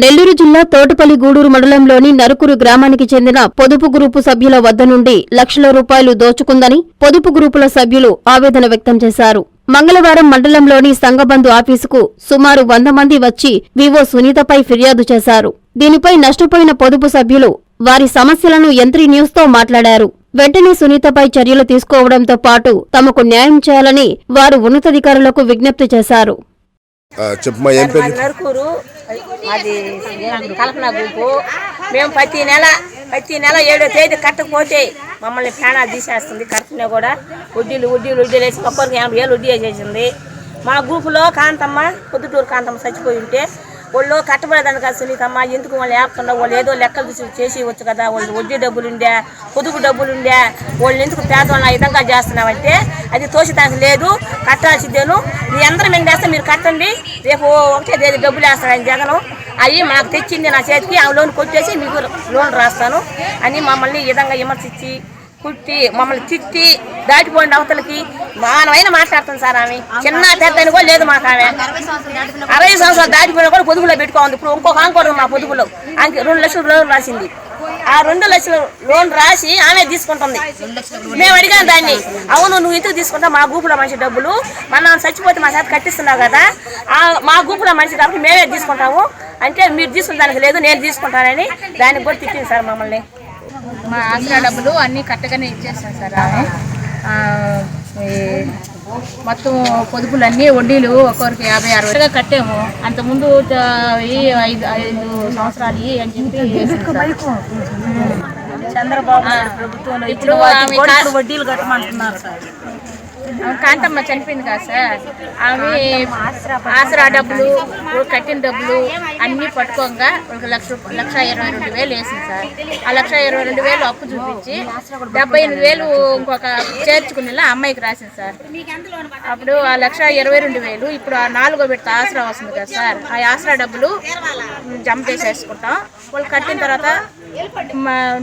నెల్లూరు జిల్లా తోటపల్లి గూడూరు మండలంలోని నరుకురు గ్రామానికి చెందిన పొదుపు గ్రూపు సభ్యుల వద్ద నుండి లక్షల రూపాయలు దోచుకుందని పొదుపు గ్రూపుల సభ్యులు ఆవేదన వ్యక్తం చేశారు. మంగళవారం మండలంలోని సంఘబంధు ఆఫీసుకు సుమారు వంద మంది వచ్చి వివో సునీతపై ఫిర్యాదు చేశారు. దీనిపై నష్టపోయిన పొదుపు సభ్యులు వారి సమస్యలను యంత్రి న్యూస్తో మాట్లాడారు. వెంటనే సునీతపై చర్యలు తీసుకోవడంతో పాటు తమకు న్యాయం చేయాలని వారు ఉన్నతాధికారులకు విజ్ఞప్తి చేశారు. చెప్పమ్మా ఏం పేరు? నరుకూరు మాది కల్పన గుంపు. మేము ప్రతి నెల ప్రతి నెల ఏడో తేదీ కట్టకపోతే మమ్మల్ని ప్రాణాలు తీసేస్తుంది కడుపునే కూడా. వడ్డీలు వడ్డీలు వడ్డీలు వేసి ఒక్కరికి యాభై వేలు వడ్డీ వేసేసింది. మా గ్రూపులో కాంతమ్మ పొద్దుటూరు కాంతమ్మ చచ్చిపోయి ఉంటే వాళ్ళు కట్టబడేదాన్ని కదా సునీతమ్మ ఎందుకు వాళ్ళు లేకుండా వాళ్ళు ఏదో లెక్కలు చూసి చేసి వచ్చు కదా. వాళ్ళు వడ్డీ డబ్బులుండే పొదుపు డబ్బులుండే. వాళ్ళు ఎందుకు పేదవాళ్ళని ఆ విధంగా చేస్తున్నామంటే అది తోసిదానికి లేదు కట్టాల్సిందేను మీ అందరం ఏం చేస్తే? మీరు కట్టండి. రేపు ఒకటే తేదీ డబ్బులు వేస్తాడు జగనం. అవి నాకు తెచ్చింది నా చేతికి ఆ లోన్ కొట్టేసి మీకు లోన్ రాస్తాను అని మమ్మల్ని ఈ విధంగా విమర్శించి కుట్టి మమ్మల్ని తిట్టి దాటిపోయిన అవతలకి. మానమైన మాట్లాడుతుంది సార్ ఆమె. చిన్న పెద్ద అని కూడా లేదు మాకు ఆమె. అరవై సంవత్సరాలు దాటిపోయినా కూడా పొదుపులో పెట్టుకోండి ఇప్పుడు ఇంకొక ఆంకోడు మా పొదుపులో. ఆమెకి రెండు లక్షలు లోన్ రాసింది. ఆ రెండు లక్షలు లోన్ రాసి ఆమె తీసుకుంటుంది. మేము అడిగాం దాన్ని. అవును నువ్వు ఇంటికి తీసుకుంటావు మా గ్రూపులో మంచి డబ్బులు. మనం చచ్చిపోతే మా చేత కట్టిస్తున్నావు కదా. ఆ మా గ్రూపులో మనిషి కాబట్టి మేమే తీసుకుంటాము. అంటే మీరు తీసుకున్న దానికి లేదు నేను తీసుకుంటానని దానికి కూడా తిట్టింది సార్ మమ్మల్ని. మా ఆసరా డబ్బులు అన్నీ కట్టగానే ఇచ్చేస్తాం సార్ ఆమె మొత్తం పొదుపులు అన్నీ వడ్డీలు ఒక్కొక్కరికి యాభై అరవై వేలుగా కట్టాము. అంతకుముందు ఐదు ఐదు సంవత్సరాలు అని చెప్పి. చంద్రబాబు ప్రభుత్వంలో ఇప్పుడు వడ్డీలు కట్టమంటున్నారు సార్. కాంతమ్మ చనిపోయింది కదా సార్. ఆమె ఆసరా డబ్బులు కట్టిన డబ్బులు అన్నీ పట్టుకోగా ఒక లక్ష లక్ష ఇరవై రెండు వేలు వేసింది సార్. ఆ లక్ష ఇరవై రెండు వేలు అప్పు చూపించి డెబ్బై ఎనిమిది వేలు ఇంకొక చేర్చుకునేలా అమ్మాయికి రాసింది సార్. అప్పుడు ఆ లక్ష ఇరవై రెండు వేలు ఇప్పుడు ఆ నాలుగో విడత ఆసరా వస్తుంది కదా సార్. ఆ ఆసరా డబ్బులు జమ చేసేసుకుంటాం. వాళ్ళు కట్టిన తర్వాత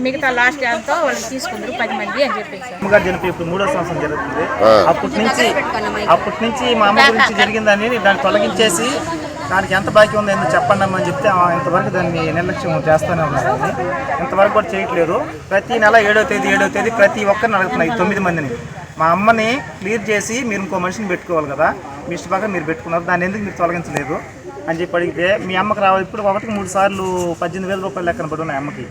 మిగతా లాస్ట్ అంతా వాళ్ళు తీసుకుందరు పది మంది అని చెప్పేసి. అమ్మగారు చనిపోయి ఇప్పుడు మూడో సంవత్సరం జరుగుతుంది. అప్పటి నుంచి అప్పటి నుంచి మా అమ్మ గురించి జరిగిందని దాన్ని తొలగించేసి దానికి ఎంత బాకీ ఉందో ఎందుకు చెప్పండి అమ్మా అని చెప్తే ఇంతవరకు దాన్ని నిర్లక్ష్యం చేస్తూనే ఉన్నారండి ఇంతవరకు కూడా చేయట్లేదు. ప్రతి నెల ఏడో తేదీ ఏడో తేదీ ప్రతి ఒక్కరిని అడుగుతున్నాయి తొమ్మిది మందిని. మా అమ్మని క్లియర్ చేసి మీరు ఇంకో మనిషిని పెట్టుకోవాలి కదా. మీ ఇష్టపక్క మీరు పెట్టుకున్నారు. దాన్ని ఎందుకు మీరు తొలగించలేదు? అని చెప్పి అడిగితే మీ అమ్మకి రావాలి. ఇప్పుడు ఒకటికి మూడు సార్లు పద్దెనిమిది వేల రూపాయలు లెక్కన పడి ఉన్నాయి అమ్మకి.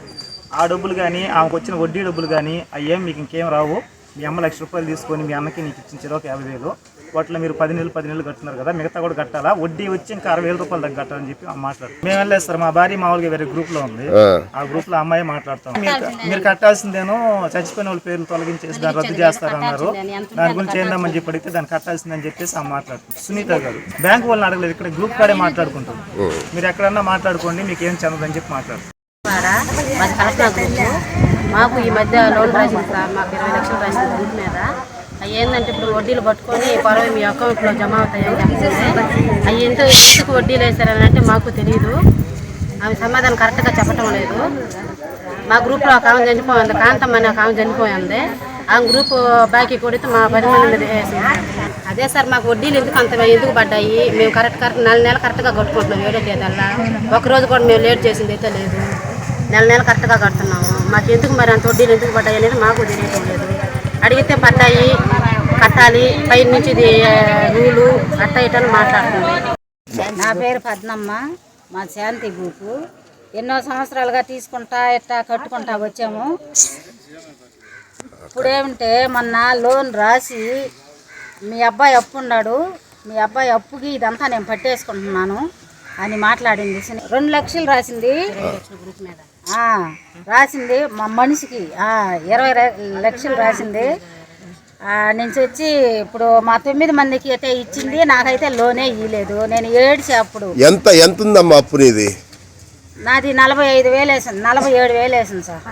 ఆ డబ్బులు కానీ ఆమెకు వచ్చిన వడ్డీ డబ్బులు కానీ అయ్యేం మీకు ఇంకేం రావు. మీ అమ్మ లక్ష రూపాయలు తీసుకొని మీ అన్నకి నీకు ఇచ్చిన చెరొక యాభై వేలు. వాటిలో మీరు పది నెలలు పది నెలలు కట్టున్నారు కదా మిగతా కూడా కట్టాలా? వడ్డీ వచ్చి ఇంకా అరవై వేల రూపాయలు దగ్గర కట్టాలని చెప్పి మాట్లాడు. మేము వెళ్ళలేదు సార్ మా భార్య మామూలుగా వేరే గ్రూప్లో ఉంది. ఆ. గ్రూప్లో అమ్మాయి మాట్లాడతాం. మీరు కట్టాల్సిందేనో చచ్చిపోయిన వాళ్ళ పేర్లు తొలగించేసి దాన్ని రద్దు చేస్తారన్నారు. దాని గురించి ఏందమ్మని చెప్పి అడిగితే దాన్ని కట్టాల్సిందని చెప్పేసి ఆమె మాట్లాడుతుంది సునీత గారు బ్యాంక్ వాళ్ళని అడగలేదు ఇక్కడ గ్రూప్ కాడే మాట్లాడుకుంటాం మీరు ఎక్కడన్నా మాట్లాడుకోండి మీకు ఏం చెందదని చెప్పి మాట్లాడు. ద్వారా మాది కల్పన గ్రూపు మాకు ఈ మధ్య లోన్ రాసింది సార్ మాకు ఇరవై లక్షలు రాసింది గ్రూప్ మీద. ఏంటంటే ఇప్పుడు వడ్డీలు పట్టుకొని పరవ మీ అకౌంట్లో జమ అవుతాయని చెప్తుంది అవి ఎంతో ఎందుకు వడ్డీలు వేస్తారని అంటే మాకు తెలియదు ఆమె సమాధానం కరెక్ట్గా చెప్పటం లేదు. మా గ్రూప్లో ఒక ఆమె చనిపోయింది కాంతమ్మ అని ఒక ఆమె చనిపోయింది ఆ గ్రూప్ బాకీ కొడితే మా పది మంది మీద వేసింది. అదే సార్ మాకు వడ్డీలు ఎందుకు అంత ఎందుకు పడ్డాయి? మేము కరెక్ట్ కరెక్ట్ నెల నెల కరెక్ట్గా కట్టుకుంటున్నాం. ఏడో తేదల్లా ఒక రోజు కూడా మేము లేట్ చేసింది అయితే లేదు. నెల నెల కరెక్ట్గా కడుతున్నాము. మాకు ఎందుకు మరి అంత వడ్డీలు ఎందుకు పడ్డాయి అనేది మాకు తెలియటం లేదు. అడిగితే పడ్డాయి కట్టాలి పై నుంచి రూలు అట్ట ఇటని మాట్లాడుతుంది. నా పేరు పద్మమ్మ మా శాంతి గ్రూపు. ఎన్నో సంవత్సరాలుగా తీసుకుంటా ఇట్టా కట్టుకుంటా వచ్చాము. ఇప్పుడేమంటే మొన్న లోన్ రాసి మీ అబ్బాయి అప్పు ఉన్నాడు. మీ అబ్బాయి అప్పుకి ఇదంతా నేను పట్టేసుకుంటున్నాను. అని మాట్లాడింది. రెండు లక్షలు రాసింది. రాసింది మా మనిషికి. ఇరవై లక్షలు రాసింది. నుంచి వచ్చి ఇప్పుడు మా తొమ్మిది మందికి అయితే ఇచ్చింది. నాకైతే లోనే ఇవ్వలేదు నేను ఏడ్చి అప్పుడు. ఎంత ఎంత ఉందమ్మా అప్పు నీది నాది నలభై ఐదు వేలు వేసింది నలభై ఏడు వేలు వేసింది సార్.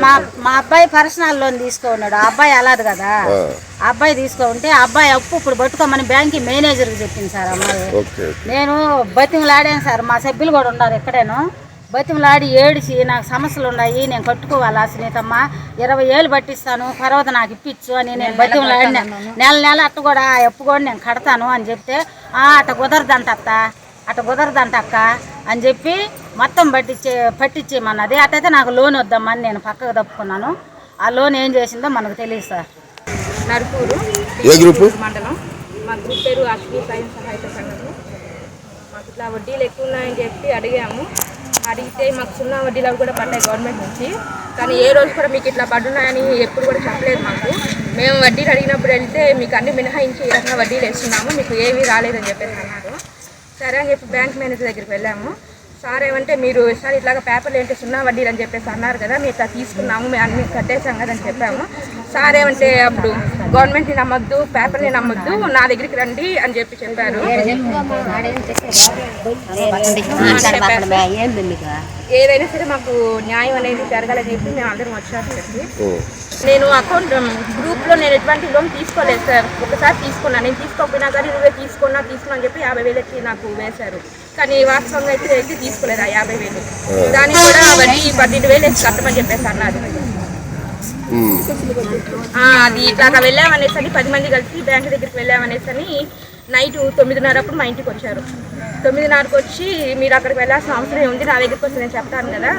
మా మా అబ్బాయి పర్సనల్ లోన్ తీసుకున్నాడు ఆ అబ్బాయి అలాదు కదా. ఆ. అబ్బాయి తీసుకుంటే ఆ అబ్బాయి అప్పు ఇప్పుడు పట్టుకోమని బ్యాంక్ మేనేజర్కి చెప్పింది సార్ అమ్మాయి. ఓకే నేను బతిమలాడాను సార్. మా సభ్యులు కూడా ఉన్నారు ఎక్కడేను. బతిమలాడి ఏడిచి నాకు సమస్యలు ఉన్నాయి నేను కట్టుకోవాలా సునీతమ్మ ఇరవై ఏళ్ళు పట్టిస్తాను తర్వాత నాకు ఇప్పించు అని నేను బతిమలాడినా నెల నెల అట్ట కూడా ఆ అప్పు కూడా నేను కడతాను అని చెప్తే "ఆ, అట్ట కుదరదంట అత్త అట్ట కుదరదంట అక్క అని చెప్పి మొత్తం పట్టించే పట్టించేయమన్నది. అట్టయితే నాకు లోన్ వద్దమ్మా అని నేను పక్కకు తప్పుకున్నాను. ఆ లోన్ ఏం చేసిందో మనకు తెలియదు సార్. నరుకూరు ఏ గ్రూపు? మండలం. మా గ్రూప్ పేరు అశ్వి స్వయం సహాయక సంఘము. మాకు ఇట్లా వడ్డీలు ఎక్కువ ఉన్నాయని చెప్పి అడిగాము. అడిగితే మాకు సున్నా వడ్డీలు అవి కూడా పడ్డాయి గవర్నమెంట్ నుంచి. కానీ ఏ రోజు కూడా మీకు ఇట్లా పడున్నాయని ఎప్పుడు కూడా చెప్పలేదు మాకు. మేము వడ్డీలు అడిగినప్పుడు వెళ్తే మీకు అన్ని మినహాయించి ఈ రకంగా వడ్డీలు వేస్తున్నాము. మీకు ఏమీ రాలేదని చెప్పేసి అన్నారు. సరే అని చెప్పి బ్యాంక్ మేనేజర్ దగ్గరికి వెళ్ళాము. సార్ ఏమంటే మీరు సార్ ఇట్లాగా పేపర్లు ఏంటి సున్నా వడ్డీలు అని చెప్పేసి అన్నారు కదా మీరు ఇట్లా తీసుకున్నాము మేము అన్ని కట్టేసాం కదా అని చెప్పాము. సార్ ఏమంటే అప్పుడు గవర్నమెంట్ని నమ్మొద్దు పేపర్ని నమ్మొద్దు నా దగ్గరికి రండి అని చెప్పి చెప్పారు. ఏదైనా సరే మాకు న్యాయం అనేది జరగాలని చెప్పి మేము అందరం వచ్చాము నేను అకౌంట్ గ్రూప్లో నేను ఎటువంటి లోన్ తీసుకోలేదు సార్. ఒకసారి తీసుకున్నాను నేను తీసుకోకపోయినా కానీ నువ్వే తీసుకున్నా తీసుకున్నా అని చెప్పి యాభై వేలకి నాకు వేశారు. కానీ వాస్తవంగా అయితే అయితే తీసుకోలేదు ఆ యాభై వేలు. దానికి కూడా వడ్డీ పన్నెండు వేలు వేసి కట్టమని చెప్పేసి అన్నారు. అది ఇట్లాగా వెళ్ళామనేసి అని పది మంది కలిసి బ్యాంక్ దగ్గరికి వెళ్ళామనేసి అని నైట్ తొమ్మిదిన్నర అప్పుడు మా ఇంటికి వచ్చారు. తొమ్మిదిన్నరకు వచ్చి మీరు అక్కడికి వెళ్ళాల్సిన అవసరం ఉంది నా దగ్గరికి వచ్చి నేను చెప్తాను కదా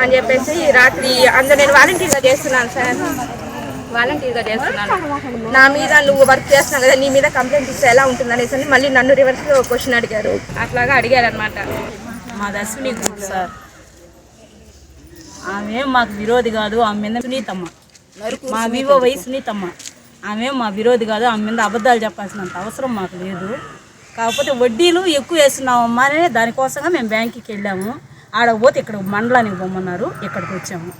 అని చెప్పేసి రాత్రి అందరు నేను వాలంటీర్గా చేస్తున్నాను సార్. వాలంటీర్గా చేస్తున్నాను. నా మీద నువ్వు వర్క్ చేస్తున్నావు కదా నీ మీద కంప్లైంట్ ఇస్తే ఎలా ఉంటుంది అనేసి అని మళ్ళీ నన్ను రివర్స్ క్వశ్చన్ అడిగారు. అట్లాగా అడిగారు అనమాట మా దర్శిని గ్రూప్ సార్ ఆమె మాకు విరోధి కాదు ఆమె మీద సునీతమ్మ. మా వివో వై సునీతమ్మ. ఆమె మా విరోధి కాదు ఆమె మీద అబద్ధాలు చెప్పాల్సినంత అవసరం మాకు లేదు. కాకపోతే వడ్డీలు ఎక్కువ వేస్తున్నామమ్మా అనే దానికోసంగా మేము బ్యాంకుకి వెళ్ళాము. ఆడ పోతే ఇక్కడ మండలానికి పొమ్మన్నారు ఇక్కడికి వచ్చాము.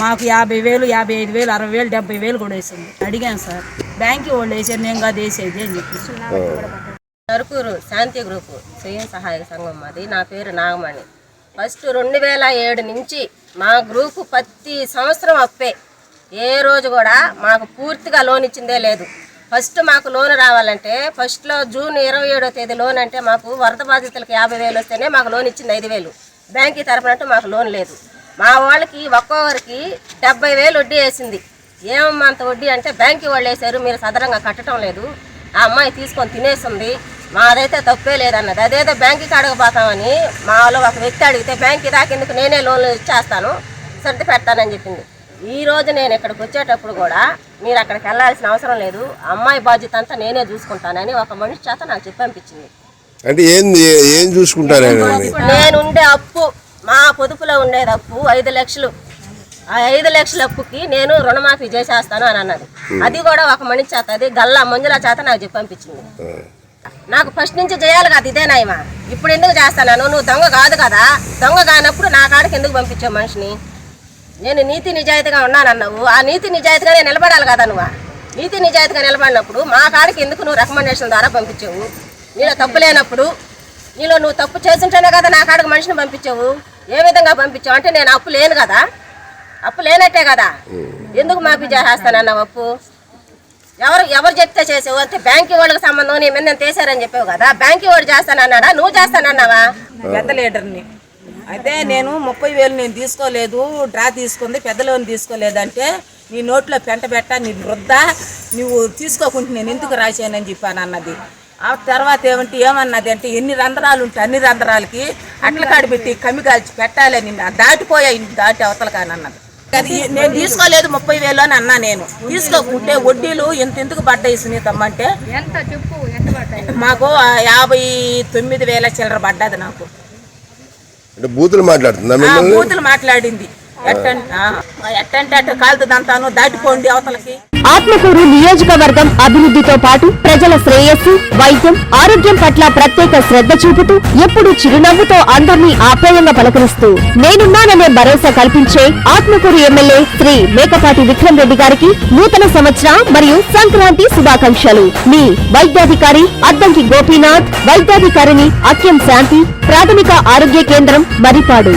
మాకు యాభై వేలు యాభై ఐదు వేలు అరవై వేలు డెబ్బై వేలు కూడా వేసింది. అడిగాను సార్ బ్యాంకి వాళ్ళు వేసారు నేను కాదు వేసేది అని చెప్పి. సరుకూరు శాంతి గ్రూపు స్వయం సహాయక సంఘం మాది. నా పేరు నాగమణి. ఫస్ట్ రెండు వేల ఏడు నుంచి మా గ్రూపు ప్రతి సంవత్సరం అప్పే. ఏ రోజు కూడా మాకు పూర్తిగా లోన్ ఇచ్చిందే లేదు. ఫస్ట్ మాకు లోన్ రావాలంటే ఫస్ట్లో జూన్ ఇరవై ఏడో తేదీ లోన్ అంటే మాకు వరద బాధితులకు యాభై వేలు వస్తేనే మాకు లోన్ ఇచ్చింది ఐదు వేలు. బ్యాంక్ తరపునట్టు మాకు లోన్ లేదు. మా వాళ్ళకి ఒక్కొక్కరికి డెబ్బై వేలు వడ్డీ వేసింది. ఏమమ్మా అంత వడ్డీ అంటే బ్యాంక్ వాళ్ళు వేసారు మీరు సదరంగా కట్టడం లేదు. ఆ అమ్మాయి తీసుకొని తినేస్తుంది మాదైతే తప్పే లేదన్నది. అదేదో బ్యాంకుకి అడగబోతామని మా వాళ్ళు ఒక వ్యక్తి అడిగితే బ్యాంక్ దాకెందుకు నేనే లోన్లు ఇచ్చేస్తాను సర్ది పెడతానని చెప్పింది. ఈ రోజు నేను ఇక్కడికి వచ్చేటప్పుడు కూడా మీరు అక్కడికి వెళ్ళాల్సిన అవసరం లేదు. అమ్మాయి బాధ్యత అంతా నేనే చూసుకుంటానని ఒక మనిషి చేత నాకు చెప్పి పంపించింది. అంటే ఏం ఏం చూసుకుంటారండి నేను ఉండే అప్పు మా పొదుపులో ఉండేది అప్పు ఐదు లక్షలు. ఆ ఐదు లక్షల అప్పుకి నేను రుణమాఫీ చేసేస్తాను అని అన్నది. అది కూడా ఒక మనిషి చేత అది గల్లా మంజుల చేత నాకు చెప్పి పంపించింది. నాకు ఫస్ట్ నుంచి చేయాలి కదా ఇదే నాయమా. ఇప్పుడు ఎందుకు చేస్తాను నువ్వు దొంగ కాదు కదా. దొంగ కానప్పుడు నా కాడికి ఎందుకు పంపించావు మనిషిని? నేను నీతి నిజాయితీగా ఉన్నానన్నావు. ఆ నీతి నిజాయితీగా నేను నిలబడాలి కదా నువ్వు. నీతి నిజాయితీగా నిలబడినప్పుడు మా కాడికి ఎందుకు నువ్వు రికమెండేషన్ ద్వారా పంపించావు? నీలో తప్పు లేనప్పుడు నీలో నువ్వు తప్పు చేసింటేనే కదా నా కాడికి మనిషిని పంపించావు? ఏ విధంగా పంపించావు? అంటే నేను అప్పు లేను కదా. అప్పు లేనట్టే కదా. ఎందుకు మాఫీ చేసేస్తానన్నావు అప్పు? ఎవరు ఎవరు చెప్తే చేసావు? అంటే బ్యాంకి వాళ్ళకి సంబంధం నీ మీద నేను తీసారని చెప్పావు కదా. బ్యాంకి వాడు చేస్తానన్నాడా? నువ్వు చేస్తానన్నావా? పెద్ద లీడర్ని. అయితే నేను ముప్పై వేలు నేను తీసుకోలేదు డ్రా తీసుకుంది పెద్ద లోన్ తీసుకోలేదంటే నీ నోట్లో పెంట పెట్ట నీ వృద్ధ నువ్వు తీసుకోకుండా నేను ఎందుకు రాశానని చెప్పాను అన్నది. ఆ తర్వాత ఏమంటే ఏమన్నది అంటే ఎన్ని రంధ్రాలు ఉంటాయి అన్ని రంధ్రాలకి అట్ల కాడి పెట్టి కమ్మి కాల్చి పెట్టాలని దాటిపోయా ఇన్ని దాటి అవతల కానీ అన్నది. అది నేను తీసుకోలేదు ముప్పై వేలు అని అన్నా నేను. తీసుకోకుంటే వడ్డీలు ఎంత ఎందుకు పడ్డాయి సునీతమ్మ అంటే ఎంత చెప్పు ఎంత పడ్డాయి? మాకు యాభై తొమ్మిది వేల చిల్లర పడ్డది నాకు. అంటే బూతులు మాట్లాడుతుందా బూతులు మాట్లాడింది. ఎట్టంటే అట్ట కాలుతుందంతాను దాటిపోండి అవతలకి. ఆత్మకూరు నియోజకవర్గం అభివృద్ధితో పాటు ప్రజల శ్రేయస్సు వైద్యం ఆరోగ్యం పట్ల ప్రత్యేక శ్రద్ధ చూపుతూ ఎప్పుడు చిరునవ్వుతో అందరినీ ఆప్యాయంగా పలకరిస్తూ నేనున్నాననే భరోసా కల్పించే ఆత్మకూరు ఎమ్మెల్యే శ్రీ మేకపాటి విక్రమ్ రెడ్డి గారికి నూతన సంవత్సర మరియు సంక్రాంతి శుభాకాంక్షలు. మీ వైద్యాధికారి అద్దంకి గోపీనాథ్ వైద్యాధికారిని అక్యం శాంతి ప్రాథమిక ఆరోగ్య కేంద్రం మరిపాడు.